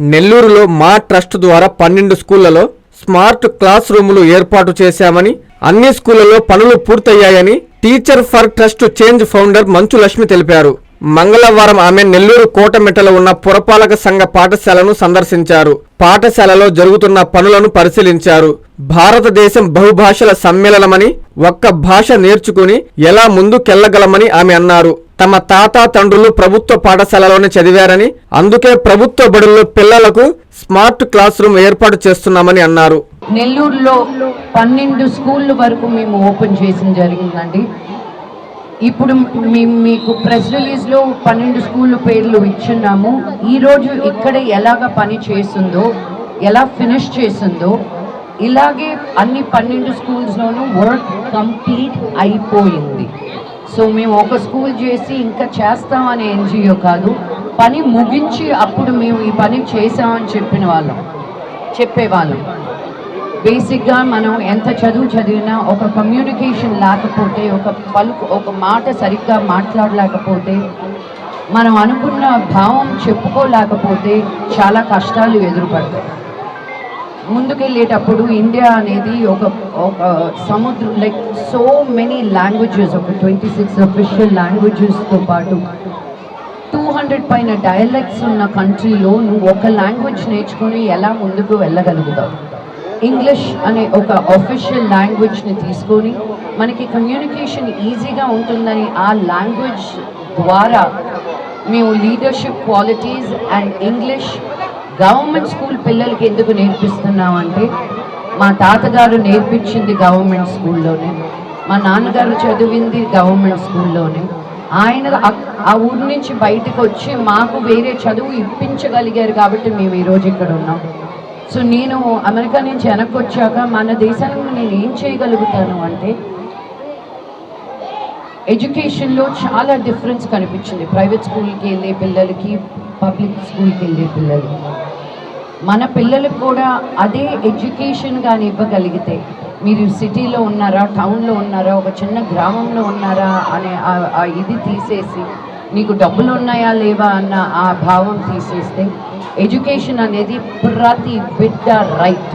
నెల్లూరులో మా ట్రస్ట్ ద్వారా పన్నెండు స్కూళ్ళలో స్మార్ట్ క్లాస్ రూములు ఏర్పాటు చేశామని అన్ని స్కూళ్ళలో పనులు పూర్తయ్యాయని teacher for trust change founder Manchu Lakshmi తెలిపారు. మంగళవారం ఆమె నెల్లూరు కోటమెట్టలో ఉన్న పురపాలక సంఘ పాఠశాలను సందర్శించారు. పాఠశాలలో జరుగుతున్న పనులను పరిశీలించారు. భారతదేశం బహుభాషల సమ్మేళనమని ఒక్క భాష నేర్చుకుని ఎలా ముందుకెళ్ళగలమని ఆమె అన్నారు. తమ తాత తండ్రులు ప్రభుత్వ పాఠశాలలోనే చదివారని అందుకే ప్రభుత్వ బడుల్లో పిల్లలకు స్మార్ట్ క్లాస్ రూమ్ ఏర్పాటు చేస్తున్నామని అన్నారు. నెల్లూరులో పన్నెండు స్కూళ్ళ వరకు మేము ఓపెన్ చేసిన జరిగిందండి. ఇప్పుడు మేము మీకు ప్రెస్ రిలీజ్లో పన్నెండు స్కూళ్ళ పేర్లు ఇచ్చున్నాము. ఈరోజు ఇక్కడ ఎలాగ పని చేసిందో ఎలా ఫినిష్ చేసిందో ఇలాగే అన్ని పన్నెండు స్కూల్స్లోనూ వర్క్ కంప్లీట్ అయిపోయింది. సో మేము ఒక స్కూల్ చేసి ఇంకా చేస్తామనే ఎన్జిఓ కాదు పని ముగించి అప్పుడు మేము ఈ పని చేసామని చెప్పిన వాళ్ళం చెప్పేవాళ్ళం. బేసిక్గా మనం ఎంత చదువు చదివినా ఒక కమ్యూనికేషన్ లేకపోతే ఒక పలుకు ఒక మాట సరిగ్గా మాట్లాడలేకపోతే మనం అనుకున్న భావం చెప్పుకోలేకపోతే చాలా కష్టాలు ఎదురుపడతాయి. ముందుకెళ్ళేటప్పుడు ఇండియా అనేది ఒక ఒక సముద్రం లైక్ సో మెనీ లాంగ్వేజెస్ ఒక ట్వంటీ సిక్స్ అఫిషియల్ లాంగ్వేజెస్తో పాటు టూ హండ్రెడ్ పైన డైలెక్ట్స్ ఉన్న కంట్రీలో నువ్వు ఒక లాంగ్వేజ్ నేర్చుకొని ఎలా ముందుకు వెళ్ళగలుగుతావు? ఇంగ్లీష్ అనే ఒక అఫీషియల్ లాంగ్వేజ్ని తీసుకొని మనకి కమ్యూనికేషన్ ఈజీగా ఉంటుందని ఆ లాంగ్వేజ్ ద్వారా మేము leadership qualities and English government school పిల్లలకి ఎందుకు నేర్పిస్తున్నామంటే మా తాతగారు నేర్పించింది గవర్నమెంట్ స్కూల్లోనే మా నాన్నగారు చదివింది గవర్నమెంట్ స్కూల్లోనే. ఆయన ఆ- ఆ ఊరి నుంచి బయటకు వచ్చి మాకు వేరే చదువు ఇప్పించగలిగారు కాబట్టి మేము ఈరోజు ఇక్కడ ఉన్నాం. సో నేను అమెరికా నుంచి వెనక్కి వచ్చాక మన దేశానికి నేను ఏం చేయగలుగుతాను అంటే ఎడ్యుకేషన్లో చాలా డిఫరెన్స్ కనిపించింది. ప్రైవేట్ స్కూల్కి వెళ్ళే పిల్లలకి పబ్లిక్ స్కూల్కి వెళ్ళే పిల్లలకి. మన పిల్లలకు కూడా అదే ఎడ్యుకేషన్ కానీ ఇవ్వగలిగితే మీరు సిటీలో ఉన్నారా టౌన్లో ఉన్నారా ఒక చిన్న గ్రామంలో ఉన్నారా అనే ఇది తీసేసి నీకు డబ్బులు ఉన్నాయా లేవా అన్న ఆ భావం తీసేస్తే ఎడ్యుకేషన్ అనేది ప్రతి బిడ్డ రైట్.